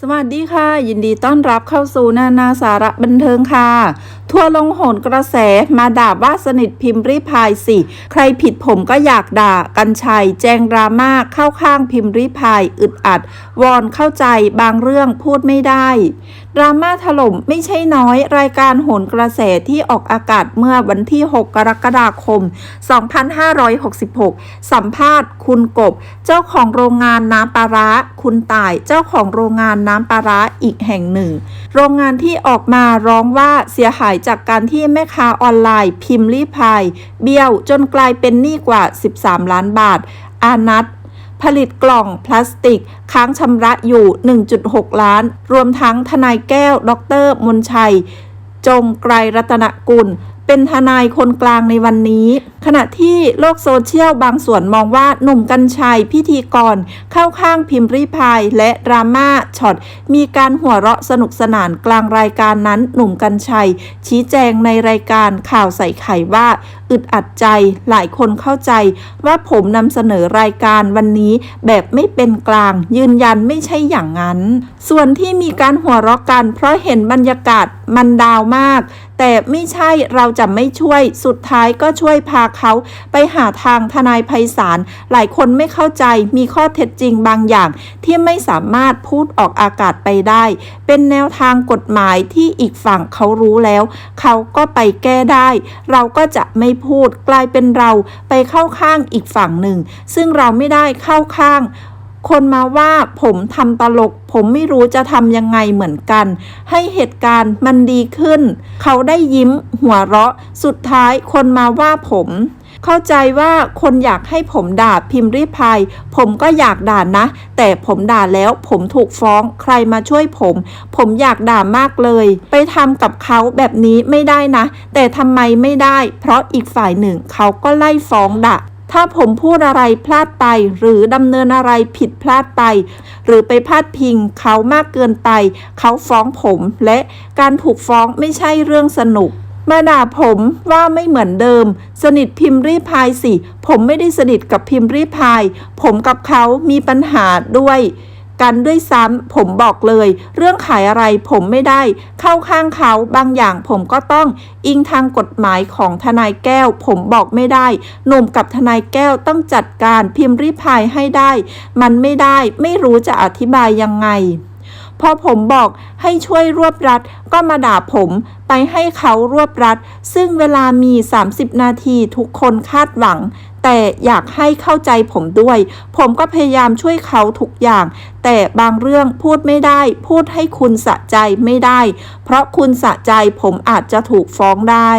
สวัสดีค่ะ ยินดีต้อนรับเข้าสู่นานาสาระบันเทิงค่ะ ทั่วลงโหนกระแสมาด่าว่าสนิทพิมพ์ริพายสิ ใครผิดผมก็อยากด่ากันชัย แจงดราม่าเข้าข้างพิมพ์ริพายอึดอัด วอนเข้าใจบางเรื่องพูดไม่ได้ ดราม่าถล่มไม่ใช่น้อย รายการโหนกระแสที่ออกอากาศเมื่อวันที่ 6 กรกฎาคม 2566 สัมภาษณ์ คุณกบ เจ้าของโรงงานน้ำปลาร้าคุณต่ายเจ้าของโรงงานน้ำปลาร้าอีกแห่งหนึ่ง โรงงานที่ออกมาร้องว่าเสียหายจากการที่แม่ค้าออนไลน์ พิมพ์รีพายเบี้ยวจนกลายเป็นหนี้กว่า 13 ล้านบาท อานัทผลิตกล่องพลาสติก ค้างชำระอยู่ 1.6 ล้าน รวมทั้งทนายแก้ว ดร มนชัย จงไกรรัตนกุล เป็นทนายคนกลางในวันนี้ ขณะที่โลกโซเชียลบางส่วนมองว่าหนุ่มกัญชัยพิธีกร เข้าข้างพิมพ์รีพายและดราม่าช็อต มีการหัวเราะสนุกสนานกลางรายการนั้น หนุ่มกัญชัย ชี้แจงในรายการข่าวใส่ไข่ว่าอึดอัดใจ หลายคนเข้าใจว่าผมนำเสนอรายการวันนี้แบบไม่เป็นกลาง ยืนยันไม่ใช่อย่างนั้น ส่วนที่มีการหัวเราะกัน เพราะเห็นบรรยากาศมันดาวมาก แต่ไม่ใช่เราจะไม่ช่วยสุดท้ายก็ช่วยพาเขา ไปหาทางทนายไพศาลหลายคนไม่เข้าใจมีข้อเท็จจริงบางอย่างที่ไม่สามารถพูดออกอากาศไปได้ เป็นแนวทางกฎหมายที่อีกฝั่งเขารู้แล้ว เขาก็ไปแก้ได้ เราก็จะไม่พูดกลายเป็นเราไปเข้าข้างอีกฝั่งหนึ่ง ซึ่งเราไม่ได้เข้าข้าง คนมาว่าผมทำตลก ผมไม่รู้จะทำยังไงเหมือนกัน ให้เหตุการณ์มันดีขึ้น เขาได้ยิ้มหัวเราะ สุดท้ายคนมาว่าผม เข้าใจว่าคนอยากให้ผมด่าพิมพ์ริพาย ผมก็อยากด่านะ แต่ผมด่าแล้วผมถูกฟ้องใครมาช่วยผม ผมอยากด่ามากเลย ไปทำกับเขาแบบนี้ไม่ได้นะ แต่ทำไมไม่ได้ เพราะอีกฝ่ายหนึ่งเขาก็ไล่ฟ้องด่าถ้าผมพูดอะไรพลาดไป หรือดำเนินอะไรผิดพลาดไป หรือไปพาดพิงเขามากเกินไป เขาฟ้องผมและการถูกฟ้องไม่ใช่เรื่องสนุก มาด่าผมว่าไม่เหมือนเดิม สนิทพิมพ์รีพายสิ ผมไม่ได้สนิทกับพิมพ์รีพาย ผมกับเขามีปัญหาด้วยกันด้วยซ้ำผมบอกเลย เรื่องขายอะไรผมไม่ได้ เข้าข้างเขาบางอย่างผมก็ต้องอิงทางกฎหมายของทนายแก้ว ผมบอกไม่ได้ หนุ่มกับทนายแก้วต้องจัดการพิมพ์ริพายให้ได้ มันไม่ได้ไม่รู้จะอธิบายยังไง พอผมบอกให้ช่วยรวบรัดก็มาด่าผมไปให้เขารวบรัด ซึ่งเวลามี 30 นาทีทุกคนคาดหวัง แต่อยากให้เข้าใจผมด้วย ผมก็พยายามช่วยเขาทุกอย่าง แต่บางเรื่องพูดไม่ได้ พูดให้คุณสะใจไม่ได้ เพราะคุณสะใจผมอาจจะถูกฟ้องได้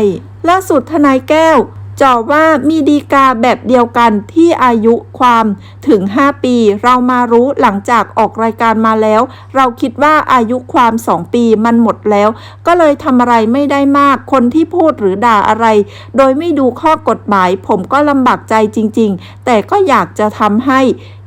ล่าสุดทนายแก้ว จ่อว่ามีดีกาแบบเดียวกันที่อายุความถึง 5 ปี เรามารู้หลังจากออกรายการมาแล้ว เราคิดว่าอายุความ 2 ปีมันหมดแล้ว ก็เลยทำอะไรไม่ได้มากคนที่พูดหรือด่าอะไร โดยไม่ดูข้อกฎหมาย ผมก็ลำบากใจจริง ๆ แต่ก็อยากจะทำให้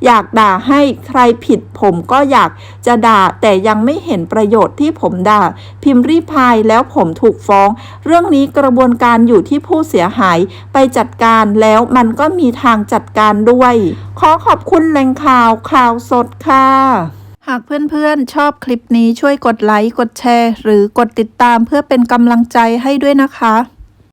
อยากด่าให้ใครผิดผมก็อยากจะด่าแต่ยังไม่เห็นประโยชน์ที่ผมด่า พิมพ์รีพายแล้วผมถูกฟ้อง เรื่องนี้กระบวนการอยู่ที่ผู้เสียหายไปจัดการแล้วมันก็มีทางจัดการด้วย ขอขอบคุณแหล่งข่าวข่าวสดค่ะหากเพื่อนๆ ชอบคลิปนี้ช่วยกดไลค์ กดแชร์ หรือกดติดตามเพื่อเป็นกำลังใจให้ด้วยนะคะ